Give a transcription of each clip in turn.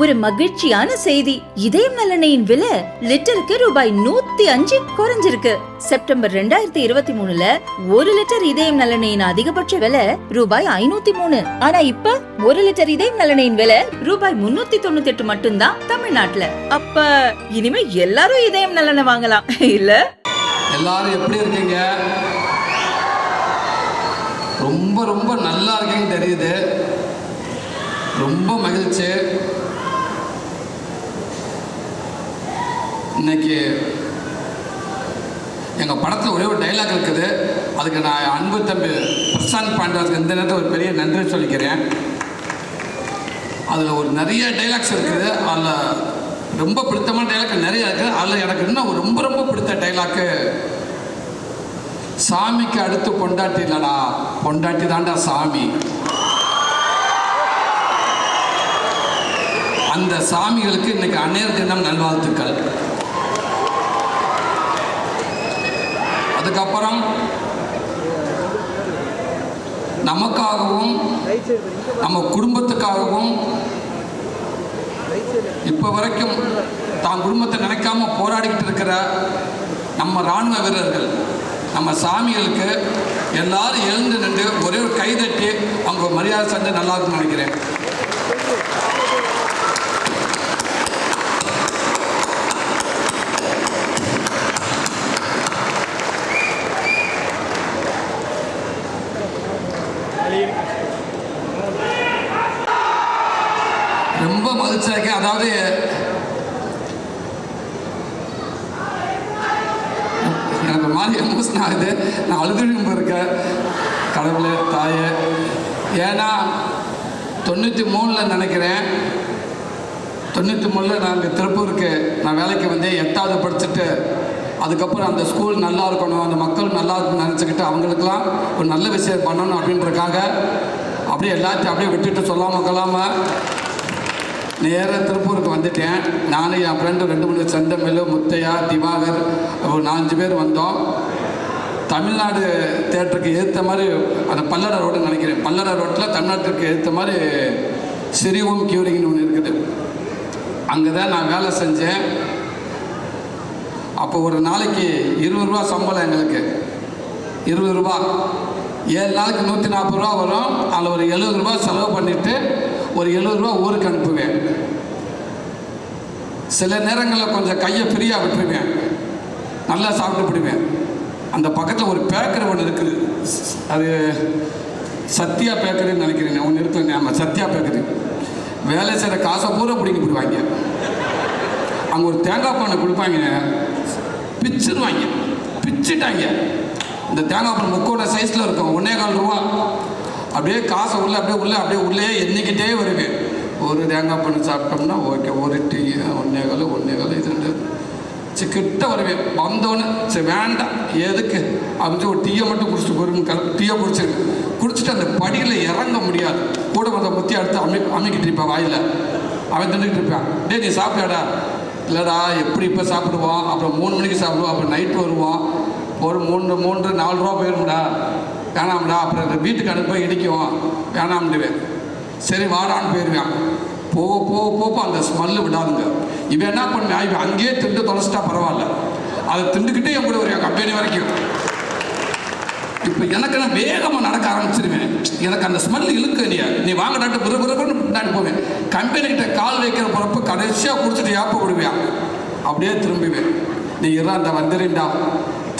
ஒரு மகிழ்ச்சியான செய்தி. இதயம் நலனையின் விலை லிட்டருக்கு ரூபாய் நூத்தி அஞ்சு குறைஞ்சிருக்கு. செப்டம்பர் ரெண்டாயிரத்தி இருபத்தி மூணுல ஒரு லிட்டர் இதயம் நலனையின் அதிகபட்ச விலை ரூபாய் ஐநூத்தி மூணு. ஆனா இப்ப ஒரு லிட்டர் இதயம் நலனையின் விலை ரூபாய் முன்னூத்தி தொண்ணூத்தி எட்டு மட்டும்தான் தமிழ்நாட்டுல. அப்ப இனிமே எல்லாரும் இதயம் நலனை வாங்கலாம். இல்ல? எல்லாரும் எப்படி இருக்கீங்க? ரொம்ப ரொம்ப நல்லா இருக்கீங்கன்னு தெரியுது. ரொம்ப மகிழ்ச்சி. இன்னைக்கு எங்கள் படத்தில் ஒரே ஒரு டைலாக் இருக்குது. அதுக்கு நான் அன்பு தம்பி பிரசாந்த் பாண்டவாஸ்க்கு இந்த நேரத்தில் ஒரு பெரிய நன்றி சொல்லிக்கிறேன். அதில் ஒரு நிறைய டைலாக்ஸ் இருக்குது. அதில் ரொம்ப பிடித்தமான டைலாக் நிறைய இருக்குது அதில் எனக்கு இன்னும் ரொம்ப ரொம்ப பிடித்த டைலாக்கு சாமிக்கு அடுத்து பொண்டாட்டி இல்லடா. பொண்டாட்டி தாண்டா சாமி. அந்த சாமிகளுக்கு இன்னைக்கு அந்நேர் தினம் நல்வாழ்த்துக்கள். அதுக்கப்புறம் நமக்காகவும் நம்ம குடும்பத்துக்காகவும் இப்போ வரைக்கும் தான் குடும்பத்தை நினைக்காம போராடிக்கிட்டு இருக்கிற நம்ம இராணுவ வீரர்கள் நம்ம சாமிகளுக்கு எல்லாரும் எழுந்து நின்று ஒரே ஒரு கைதட்டி அவங்க மரியாதை செஞ்சு நல்லா இருக்கும்னு நினைக்கிறேன் ரொம்ப மகிழ்ச்சியாக இருக்கேன் அதாவது எனக்கு ஒரு மாதிரி எமோஷன் ஆகுது நான் அழுதுன்னு இருக்கேன் கடவுளே தாயே. ஏன்னா தொண்ணூற்றி மூணில் நினைக்கிறேன். தொண்ணூற்றி மூணில் நான் இங்கே திருப்பூருக்கு நான் வேலைக்கு வந்தேன் எட்டாவது படிச்சுட்டு அதுக்கப்புறம் அந்த ஸ்கூல் நல்லா இருக்கணும் அந்த மக்கள் நல்லா இருக்கணும்னு நினச்சிக்கிட்டு அவங்களுக்கெல்லாம் ஒரு நல்ல விஷயம் பண்ணணும் அப்படின்றக்காக அப்படியே எல்லாத்தையும் அப்படியே விட்டுட்டு சொல்லாமல் கொள்ளாமல் நேராக திருப்பூருக்கு வந்துட்டேன். நானும் என் ஃப்ரெண்டு ரெண்டு மூணு செந்தமிழ் முத்தையா திவாகர் ஒரு நாலஞ்சு பேர் வந்தோம். தமிழ்நாடு தேட்டருக்கு ஏற்ற மாதிரி அந்த பல்லட ரோடுன்னு நினைக்கிறேன். பல்லட ரோட்டில் தமிழ்நாட்டுக்கு ஏற்ற மாதிரி சிறிவும் கியூரிங்னு ஒன்று இருக்குது. அங்கே தான் நான் வேலை செஞ்சேன். அப்போ ஒரு நாளைக்கு இருபது ரூபா சம்பளம் எங்களுக்கு. இருபது ரூபா. ஏழு நாளைக்கு நூற்றி நாற்பது ரூபா வரும். அதில் ஒரு எழுபது ரூபா செலவு பண்ணிவிட்டு ஒரு எழுபது ரூபா ஊருக்கு அனுப்புவேன். சில நேரங்களில் கொஞ்சம் கையை ஃப்ரீயாக விட்டுருவேன். நல்லா சாப்பிட்டு போடுவேன் அந்த பக்கத்தில் ஒரு பேக்கர் ஒன்று இருக்குது அது சத்யா பேக்கரின்னு நினைக்கிறேன் ஒன்று இருக்குங்க. ஆமாம் சத்யா பேக்கரி. வேலை செய்கிற காசை பூரா பிடிங்கி போடுவாங்க. அங்கே ஒரு தேங்காய் பானை கொடுப்பாங்க. பிச்சிருவாங்க பிச்சுட்டாங்க. இந்த தேங்காய் பானை முக்கோட சைஸில் இருக்கும். ஒன்றே கால் ரூபா. அப்படியே காசு உள்ள அப்படியே உள்ள அப்படியே உள்ளே எண்ணிக்கிட்டே வருவேன் ஒரு தேங்காய் பண்ணி சாப்பிட்டோம்னா ஓகே ஒரு டீ ஒன்றே கால் ஒன்றே கால் இது ரெண்டு. சரி கிட்ட வருவேன் வந்தோடனே சரி வேண்டாம். எதுக்கு? அப்படின்னு ஒரு டீயை மட்டும் குடிச்சிட்டு போயிடும் கல டீயை குடிச்சிருக்கு குடிச்சிட்டு அந்த படியில் இறங்க முடியாது. கூட வந்த முத்தி அடுத்து அமை அமைக்கிட்டு இருப்பான் வாயில். அவன் தின்னுக்கிட்டு இருப்பான். டே நீ சாப்பிடாடா இல்லைடா எப்படி இப்போ சாப்பிடுவோம் அப்புறம் மூணு மணிக்கு சாப்பிடுவோம். அப்புறம் நைட்டு வருவோம். ஒரு மூன்று மூன்று நாலு ரூபா போயிரும்டா. வேணாம்டா அப்புறம் இந்த வீட்டுக்கு அனுப்ப இடிக்கும் வேணாம்டுவேன் சரி வாடான்னு போயிடுவேன் போக போக போக அந்த ஸ்மெல்லு விடாதுங்க. இவன் என்ன பண்ணுவேன் இவன் அங்கேயே திண்டு தொலைச்சிட்டா பரவாயில்ல. அதை திண்டுக்கிட்டே என் கூட வருவேன் கம்பெனி வரைக்கும். இப்போ எனக்கு நான் வேகமாக நடக்க ஆரம்பிச்சிருவேன். எனக்கு அந்த ஸ்மெல் இழுக்க நீ நீ வாங்கடாட்டு பிற பிறகுன்னு பின்னாடி போவேன். கம்பெனிகிட்ட கால் வைக்கிற பிறப்பு கடைசியாக குடிச்சிட்டு ஏப்ப விடுவேன். அப்படியே திரும்புவேன். நீ இருந்தா அந்த வந்துடுண்டா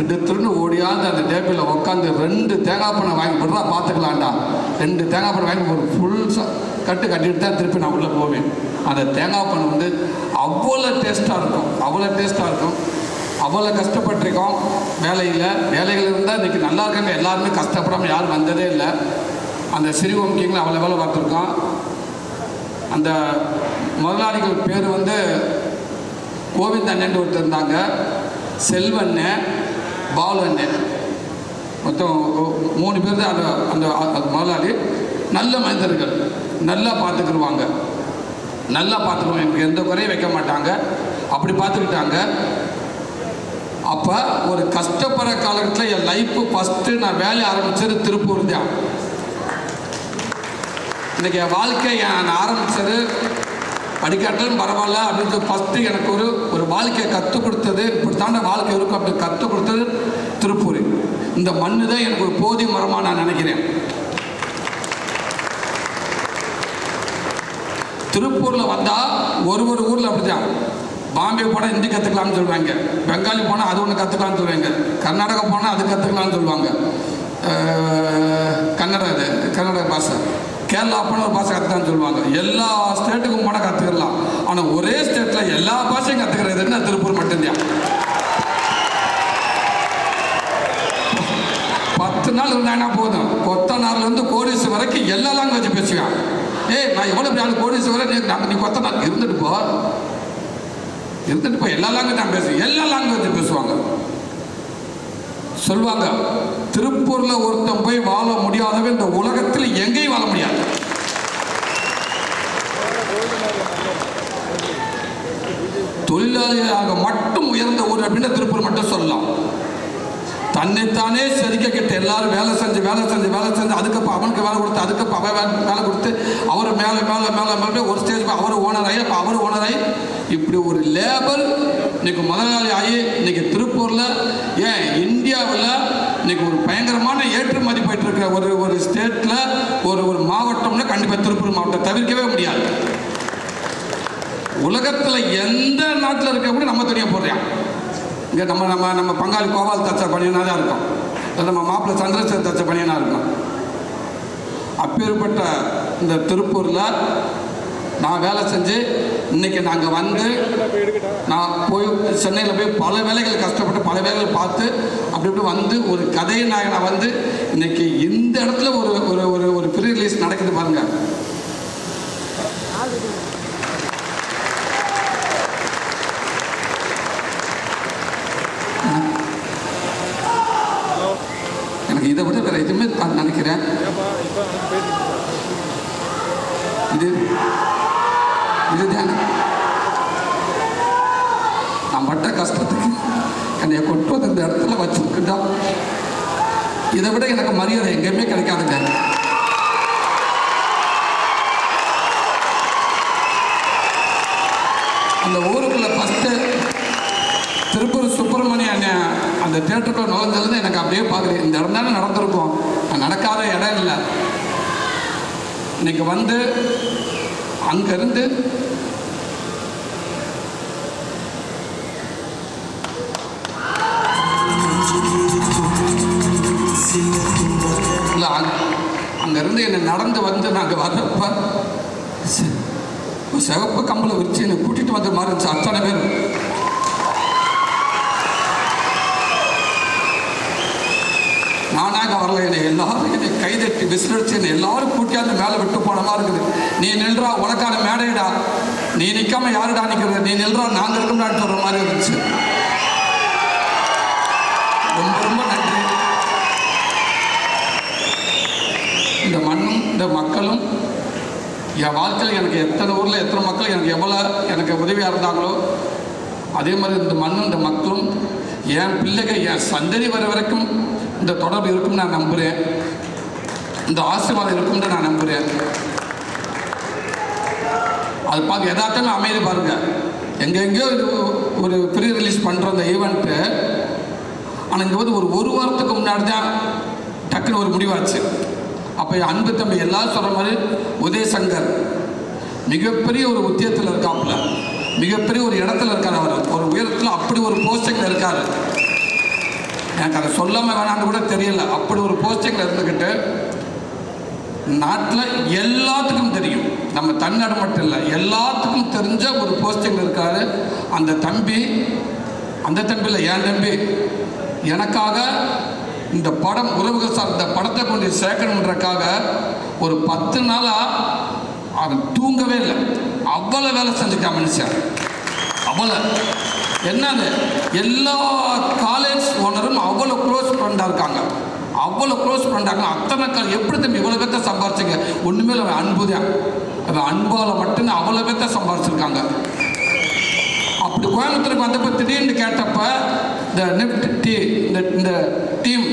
திடு திருன்னு ஓடியாந்து அந்த டேபிளில் உட்காந்து ரெண்டு தேங்காய் பண்ணை வாங்கி போடுறா பார்த்துக்கலாம்டா ரெண்டு தேங்காய் பண்ணை வாங்கி ஒரு ஃபுல் கட்டு கட்டிட்டு தான் திருப்பி நான் உள்ளே போவேன். அந்த தேங்காய் பண்ணை வந்து அவ்வளோ டேஸ்ட்டாக இருக்கும் அவ்வளோ டேஸ்ட்டாக இருக்கும். அவ்வளோ கஷ்டப்பட்டிருக்கோம். வேலையில் வேலைகள் இருந்தால் இன்றைக்கி நல்லா இருக்காங்க. எல்லாருமே கஷ்டப்படாமல் யாரும் வந்ததே இல்லை. அந்த சிறுவங்கிங்களை அவ்வளோ வேலை பார்த்துருக்கோம் அந்த முதலாளிகள் பேர் வந்து கோவிந்த் அண்ணன் ஒருத்தர் இருந்தாங்க. செல்வண்ணன் பாலு அண்ணன் மொத்தம் மூணு பேர் தான் அந்த அந்த முதலாளி. நல்ல மனிதர்கள். நல்லா பார்த்துக்கிடுவாங்க நல்லா பார்த்துக்குவோம் எனக்கு எந்த குறையும் வைக்க மாட்டாங்க. அப்படி பார்த்துக்கிட்டாங்க. அப்போ ஒரு கஷ்டப்படுற காலகட்டத்தில் என் லைஃப்பு ஃபஸ்ட்டு நான் வேலையை ஆரம்பித்தது திருப்பூர் தான். இன்றைக்கி என் வாழ்க்கை நான் ஆரம்பித்தது படிக்காட்டிலும் பரவாயில்ல அப்படின்னு ஃபஸ்ட்டு எனக்கு ஒரு ஒரு வாழ்க்கையை கற்றுக் கொடுத்தது. இப்படி தாண்ட வாழ்க்கை இருக்கும் அப்படி கற்றுக் கொடுத்தது திருப்பூர். இந்த மண்ணு தான் எனக்கு ஒரு போதிய மரமாக நான் நினைக்கிறேன். திருப்பூரில் வந்தால் ஒரு ஒரு ஊரில் அப்படிதான் பாம்பே போனால் ஹிந்தி கற்றுக்கலாம்னு சொல்லுவாங்க. பெங்காலி போனால் அது ஒன்று கற்றுக்கலாம்னு சொல்லுவாங்க. கர்நாடகா போனால் அது கற்றுக்கலாம்னு சொல்லுவாங்க. கன்னட இது கன்னட பாஷை. கேரளா போனால் ஒரு பாஷை கற்றுக்கான்னு சொல்லுவாங்க. எல்லா ஸ்டேட்டுக்கும் போனால் கற்றுக்கலாம் ஆனால் ஒரே ஸ்டேட்டில் எல்லா பாஷையும் கற்றுக்கிறதுன்னா திருப்பூர் மட்டும்தான். பத்து நாள் இருந்தாங்கன்னா போதும்? கொத்தனார்லேருந்து கோடிசு வரைக்கும் எல்லா லாங்குவேஜ் பேசுவேன். ஏய் நான் எவ்வளோ பெரிய ஆள்? கோடிசு வரை நீ நீ கொத்தனார் இருந்துட்டு போ. இருந்துட்டு போ. எல்லா லாங்குவேஜ் நான் பேசுவேன். எல்லா லாங்குவேஜ் சொல்வாங்க சொல்லுவாங்க திருப்பூர்ல ஒருத்தன் போய் வாழ முடியாதவன் இந்த உலகத்தில் எங்கேயும் வாழ முடியாது. தொழிலாளியாக மட்டும் உயர்ந்த ஊர் அப்படின்னு திருப்பூர் மட்டும் சொல்லலாம். தன்னைத்தானே செதுக்க கிட்ட எல்லாரும் வேலை செஞ்சு வேலை செஞ்சு வேலை செஞ்சு அதுக்கப்புறம் அவனுக்கு வேலை கொடுத்து அதுக்கப்புறம் அவன் வேலை வேலை கொடுத்து மேலே மேலே மேலே மேலே ஒரு ஸ்டேஜ் அவர் ஓனர் ஆகி அப்போ அவர் ஓனர் ஆகி இப்படி ஒரு லேபர் இன்னைக்கு முதலாளி ஆகி இன்னைக்கு திருப்பூரில் ஏன் இந்தியாவில் இன்னைக்கு ஒரு பயங்கரமான ஏற்றுமதி போயிட்டு இருக்கிற ஒரு ஒரு ஸ்டேட்டில் ஒரு ஒரு மாவட்டம்னா கண்டிப்பாக திருப்பூர் மாவட்டம் தவிர்க்கவே முடியாது. உலகத்தில் எந்த நாட்டில் இருக்க கூட நம்ம தனியாக போடுறோம் இங்கே நம்ம நம்ம நம்ம பங்காளி கோபால் தச்ச பணியனாக தான் இருக்கும் நம்ம மாப்பிள்ளை சந்திரசேகர் தச்ச பணியனாக இருக்கும். அப்பேற்பட்ட இந்த திருப்பூரில் நான் வேலை செஞ்சு இன்னைக்கு நாங்கள் வந்து நான் போய் சென்னையில் போய் பல வேலைகள் கஷ்டப்பட்டு பல வேலைகள் பார்த்து அப்படி இப்படி வந்து ஒரு கதையை நான் வந்து இன்னைக்கு இந்த இடத்துல என்னை கொண்டு வந்து இந்த இடத்துல வச்சிருக்குதா இதை விட எனக்கு மரியாதை எங்கேயுமே கிடைக்காதுங்க. அந்த ஊருக்குள்ள ஃபஸ்ட்டு திருப்பூர் சுப்பிரமணிய அண்ணன் அந்த தேட்டருக்குள்ள நுழைஞ்சதுன்னு எனக்கு அப்படியே பார்க்குறேன் இந்த இடம் தானே நடந்திருக்கும். நடக்காத இடம் இல்லை. இன்னைக்கு வந்து அங்கேருந்து இல்லை அங் அங்கேருந்து என்னை நடந்து வந்து நாங்கள் வர்றப்ப சிவப்பு கம்பளை விரிச்சு என்னை கூட்டிகிட்டு வந்த மாதிரி இருந்துச்சு அத்தனை பேர் நானாக வரல என்னை எல்லாரும் என்னை கைதட்டி விசிலடிச்சு என்னை எல்லாரும் கூட்டியாந்து மேலே விட்டு போன மாதிரி இருக்குது. நீ நின்றா உனக்கான மேடையிடா நீ நிற்காம யாருடா நிற்கிறது நீ நின்றா நாங்கள் இருக்கோம்டான்னு சொல்கிற மாதிரி இருந்துச்சு ரொம்ப ரொம்ப நன்றி இந்த மண்ணும் இந்த மக்களும் என் வாழ்க்கையில் எனக்கு எத்தனை ஊரில் எத்தனை மக்கள் எனக்கு எவ்வளோ எனக்கு உதவியாக இருந்தாங்களோ அதே மாதிரி இந்த மண்ணும் இந்த மக்களும் என் பிள்ளைகள் என் சந்ததி வர வரைக்கும் இந்த தொடர்பு இருக்கும்னு நான் நம்புகிறேன் இந்த ஆசீர்வாதம் இருக்கும்னு நான் நம்புகிறேன் அது பார்க்க எதார்த்தமே அமைதி பாருங்க. எங்கெங்கேயோ ஒரு ப்ரீ ரிலீஸ் பண்ணுற அந்த ஈவெண்ட்டு ஆனால் இங்கே வந்து ஒரு ஒரு வாரத்துக்கு முன்னாடி தான் டக்குன்னு ஒரு முடிவாச்சு. அப்போ அன்பு தம்பி எல்லாரும் சொல்கிற மாதிரி உதயசங்கர் மிகப்பெரிய ஒரு உத்தியத்தில் இருக்காப்புல. மிகப்பெரிய ஒரு இடத்துல இருக்கார் அவர். ஒரு உயரத்தில் அப்படி ஒரு போஸ்டிங்கில் இருக்கார். எனக்கு அதை சொல்லாமல் வேணான்னு கூட தெரியல. அப்படி ஒரு போஸ்டிங்கில் இருந்துக்கிட்டு நாட்டில் எல்லாத்துக்கும் தெரியும். நம்ம தமிழ்நாடு மட்டும் இல்லை எல்லாத்துக்கும் தெரிஞ்ச ஒரு போஸ்டிங்கில் இருக்கார். அந்த தம்பி அந்த தம்பி இல்லை என் தம்பி. எனக்காக இந்த படம் உறவுகள் சார் இந்த படத்தை கொண்டு சேர்க்கணுன்றக்காக ஒரு பத்து நாளாக அவன் தூங்கவே இல்லை. அவ்வளோ வேலை செஞ்சுட்டான் மனுஷன். அவ்வளோ என்னது? எல்லா காலேஜ் ஓனரும் அவ்வளோ க்ளோஸ் ஃப்ரெண்டாக இருக்காங்க. அவ்வளோ க்ளோஸ் ஃப்ரெண்டாங்க அத்தனை கால் எப்படி தம்பி இவ்வளோ பேர்த்த சம்பாரிச்சிங்க ஒன்றுமே இல்லை அவன் அன்பு தான் அவன் அன்பால் மட்டும்தான் அவ்வளோ பேர்த்த சம்பாரிச்சிருக்காங்க. அப்படி கோயம்புத்தூருக்கு வந்தப்போ திடீர்னு கேட்டப்ப த நிஃப்ட் டீ இந்த இந்த டீம்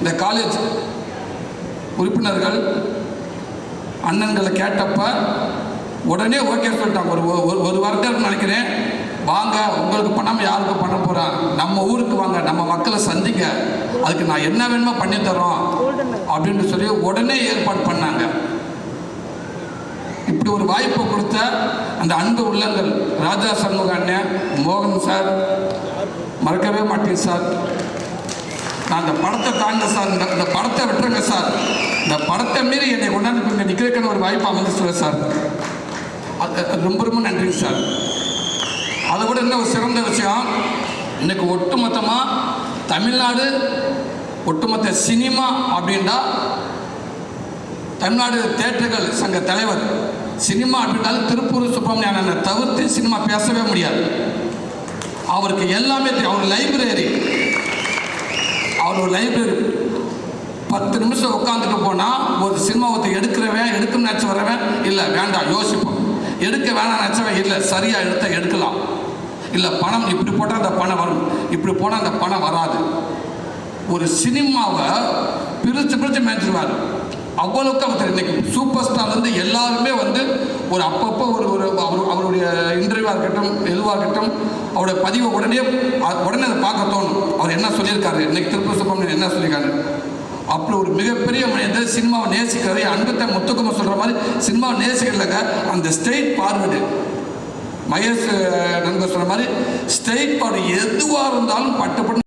இந்த காலேஜ் உறுப்பினர்கள் அண்ணன்களை கேட்டப்ப உடனே ஓகே சொல்லிட்டாங்க. ஒரு ஒரு ஒரு நினைக்கிறேன். வாங்க உங்களுக்கு பண்ணாமல் யாருக்கு பண்ண போகிறான் நம்ம ஊருக்கு வாங்க நம்ம மக்களை சந்திக்க அதுக்கு நான் என்ன வேணுமோ பண்ணித்தரோம் அப்படின்னு சொல்லி உடனே ஏற்பாடு பண்ணாங்க. இப்படி ஒரு வாய்ப்பை கொடுத்த அந்த அன்பு உள்ளங்கள் ராஜா சண்முக அண்ணன் மோகன் சார் மறக்கவே மாட்டேன் சார். நான் இந்த படத்தை தாங்க சார். இந்த இந்த படத்தை விட்டுருங்க சார். இந்த படத்தை மீறி என்னை கொண்டாந்து இங்கே நிற்கிறதுக்கான ஒரு வாய்ப்பு அமைஞ்சிச்சு சார். அது ரொம்ப ரொம்ப நன்றிங்க சார். அதை விட என்ன ஒரு சிறந்த விஷயம். இன்னைக்கு ஒட்டுமொத்தமாக தமிழ்நாடு ஒட்டுமொத்த சினிமா அப்படின்னா தமிழ்நாடு தேட்டர்கள் சங்க தலைவர். சினிமா அப்படின்னாலும் திருப்பூர் சுப்பிரமணியனை தவிர்த்து சினிமா பேசவே முடியாது. அவருக்கு எல்லாமே தெரியும். அவர் லைப்ரரி அவர் ஒரு லைப்ரரி பத்து நிமிஷம் உட்காந்துட்டு போனால் ஒரு சினிமாவத்தை எடுக்கிறவன் எடுக்கணும்னு நினச்சி வரவன் இல்லை வேண்டாம் யோசிப்போம் எடுக்க வேணாம் நினச்சவன் இல்லை சரியாக எடுத்த எடுக்கலாம். இல்லை பணம் இப்படி போட்டால் அந்த பணம் வரும். இப்படி போனால் அந்த பணம் வராது. ஒரு சினிமாவை பிரித்து பிரித்து மேய்ச்சிருவார். அவ்வளவுக்கு அவர் இன்னைக்கு சூப்பர் ஸ்டார்லேருந்து எல்லாருமே வந்து ஒரு அப்பப்போ ஒரு ஒரு அவர் அவருடைய இன்டர்வியூவாக இருக்கட்டும் எதுவாக இருக்கட்டும் அவருடைய பதிவை உடனே உடனே அதை பார்க்க தோணும். அவர் என்ன சொல்லியிருக்காரு? இன்னைக்கு திருப்பூர் சுப்பிரமணியன் என்ன சொல்லியிருக்காரு? அப்படி ஒரு மிகப்பெரிய மனிதர் சினிமாவை நேசிக்கிறது அன்பத்தை முத்துக்கும சொல்கிற மாதிரி சினிமாவை நேசிக்கிறதுலங்க அந்த ஸ்டெயிட் பார்வர்டு மகேஷ் நண்பர் சொன்ன மாதிரி ஸ்டெயிட் பார்வர்டு எதுவாக இருந்தாலும் பட்டு பட்டு